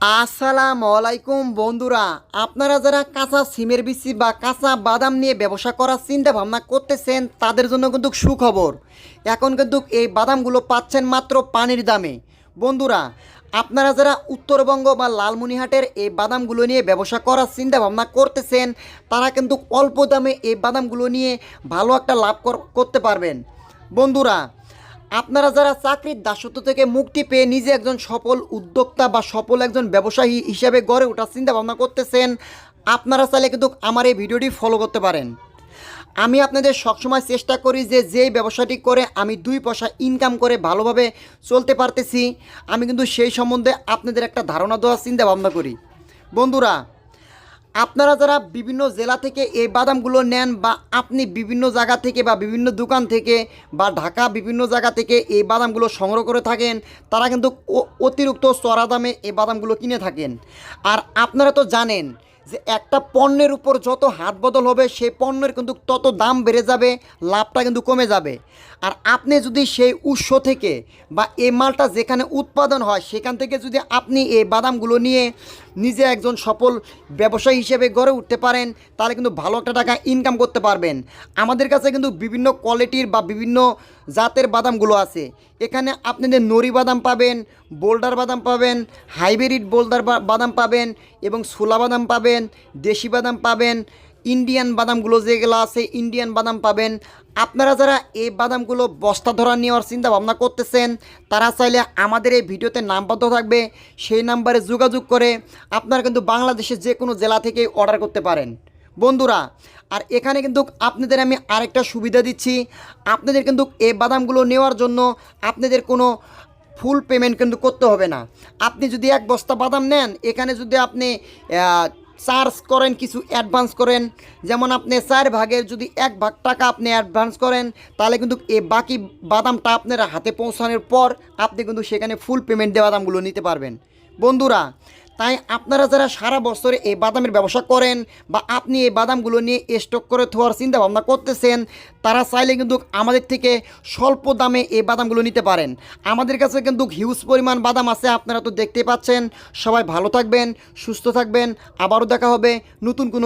আসসালামু আলাইকুম বন্ধুরা। আপনারা যারা কাঁচা সিমের বিচি বা কাঁচা বাদাম নিয়ে ব্যবসা করার চিন্তা ভাবনা করতেছেন, তাদের জন্য কিন্তু সুখবর। এখন কিন্তু এই বাদামগুলো পাচ্ছেন মাত্র পানির দামে। বন্ধুরা, আপনারা যারা উত্তরবঙ্গ বা লালমনিহাটের এই বাদামগুলো নিয়ে ব্যবসা করার চিন্তা ভাবনা করতেছেন, তারা কিন্তু অল্প দামে এই বাদামগুলো নিয়ে ভালো একটা লাভ কর- করতে পারবেন। বন্ধুরা আপনারা যারা চাকরির দাসত্ব থেকে মুক্তি পেয়ে নিজে একজন সফল উদ্যোক্তা বা সফল একজন ব্যবসায়ী হিসাবে গড়ে ওঠার চিন্তা ভাবনা করতেছেন, আপনারা চাইলে কিন্তু আমার এই ভিডিওটি ফলো করতে পারেন। আমি আপনাদের সবসময় চেষ্টা করি যে যেই ব্যবসাটি করে আমি দুই পয়সা ইনকাম করে ভালোভাবে চলতে পারতেছি। আমি কিন্তু সেই সম্বন্ধে আপনাদের একটা ধারণা দেওয়ার চিন্তা ভাবনা করি। বন্ধুরা আপনারা যারা বিভিন্ন জেলা থেকে এই বাদামগুলো নেন বা আপনি বিভিন্ন জায়গা থেকে বা বিভিন্ন দোকান থেকে বা ঢাকা বিভিন্ন জায়গা থেকে এই বাদামগুলো সংগ্রহ করে থাকেন, তারা কিন্তু অতিরিক্ত চড়া দামে এই বাদামগুলো কিনে থাকেন। আর আপনারা তো জানেন যে একটা পণ্যের উপর যত হাত বদল হবে, সেই পণ্যের কিন্তু তত দাম বেড়ে যাবে, লাভটা কিন্তু কমে যাবে। আর আপনি যদি সেই উৎস থেকে বা এই মালটা যেখানে উৎপাদন হয়, সেখান থেকে যদি আপনি এই বাদামগুলো নিয়ে নিজে একজন সফল ব্যবসায়ী হিসেবে গড়ে উঠতে পারেন, তাহলে কিন্তু ভালো একটা টাকা ইনকাম করতে পারবেন। আমাদের কাছে কিন্তু বিভিন্ন কোয়ালিটির বা বিভিন্ন জাতের বাদামগুলো আছে। এখানে আপনাদের নরি বাদাম পাবেন, বোল্ডার বাদাম পাবেন, হাইব্রিড বোল্ডার বাদাম পাবেন এবং সোলা বাদাম পাবেন দেশি বাদাম পাবেন ইন্ডিয়ান বাদামগুলো যেগুলো আছে ইন্ডিয়ান বাদাম পাবেন। আপনারা যারা এই বাদামগুলো বস্তা ধরা নেওয়ার চিন্তা ভাবনা করতেছেন, তারা চাইলে আমাদের এই ভিডিওতে নামবদ্ধ থাকবে, সেই নাম্বারে যোগাযোগ করে আপনারা কিন্তু বাংলাদেশের যে কোনো জেলা থেকে অর্ডার করতে পারেন। বন্ধুরা, আর এখানে কিন্তু আপনাদের আমি আরেকটা সুবিধা দিচ্ছি। আপনাদের কিন্তু এই বাদামগুলো নেওয়ার জন্য আপনাদের কোনো ফুল পেমেন্ট কিন্তু করতে হবে না। আপনি যদি এক বস্তা বাদাম নেন, এখানে যদি আপনি চার্জ করেন, কিছু অ্যাডভান্স করেন। যেমন আপনি চার ভাগের যদি এক ভাগ টাকা আপনি অ্যাডভান্স করেন, তাহলে কিন্তু এ বাকি বাদামটা আপনার হাতে পৌঁছানোর পর আপনি কিন্তু সেখানে ফুল পেমেন্ট দিয়ে বাদামগুলো নিতে পারবেন। বন্ধুরা তাই আপনারা যারা সারা বছরে এই বাদামের ব্যবসা করেন বা আপনি এই বাদামগুলো নিয়ে স্টক করে থোয়ার চিন্তা ভাবনা করতেছেন, তারা চাইলে কিন্তু আমাদের থেকে স্বল্প দামে এই বাদামগুলো নিতে পারেন। আমাদের কাছে কিন্তু হিউজ পরিমাণ বাদাম আছে, আপনারা তো দেখতে পাচ্ছেন। সবাই ভালো থাকবেন, সুস্থ থাকবেন। আবারও দেখা হবে নতুন কোনো